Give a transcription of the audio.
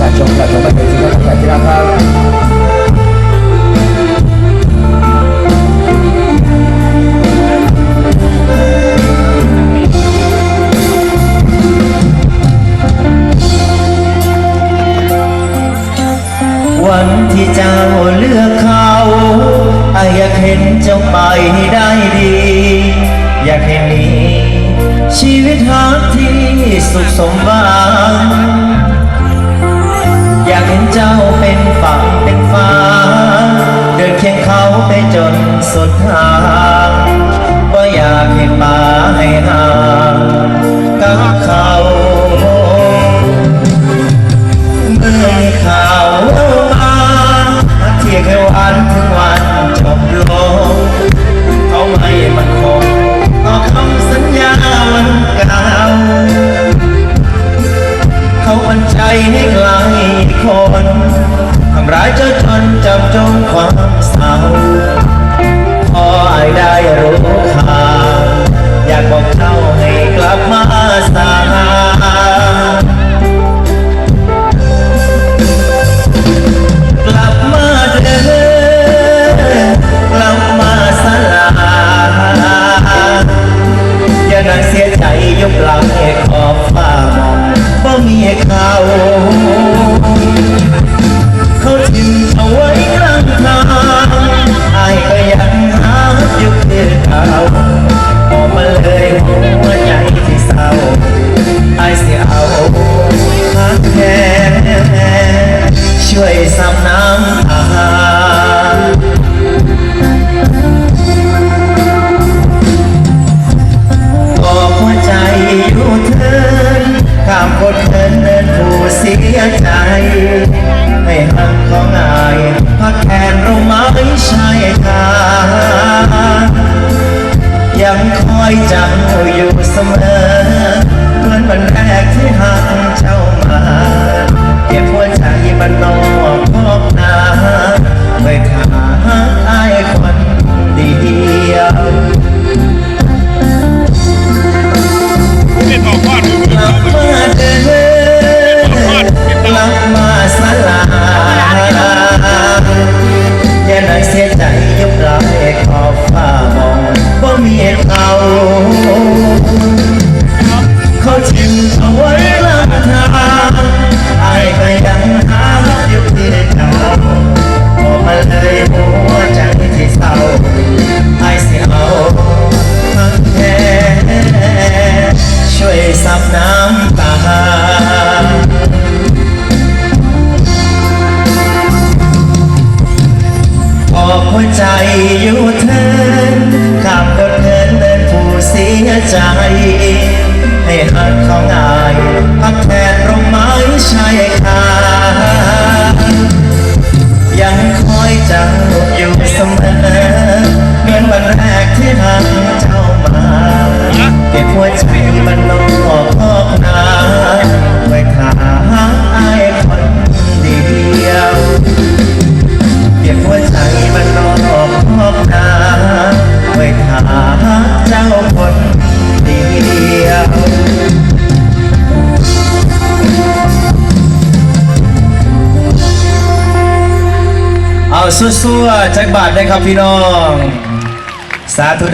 การชมการชมบันเทิงที่ที่รักครับวันที่เจ้าเลือกเขาอยอยากเห็นเจ้าไปได้ดี อยากเห็นมีชีวิตฮักที่สุขสมหวัง สุดทางว่าอยากเห็นมาให้ห่างกับเขาเมื่อมีข่าวมาเที่ยงแค่วันถึงวันจบลงเขาไม่มันคงต่อคำสัญญาวันเก่าเขาบันใจให้ไกลคนทำร้ายเจ้าจนจำจงความเศร้า ใจอยู่เทินขับรถเทินเดินผู้เสียใจ ให้หักของอายพักแทนร่มไม้ชายคา หาเจ้าคนเดียวเอาสู้ๆจักบาทได้ครับพี่น้อง สาธุ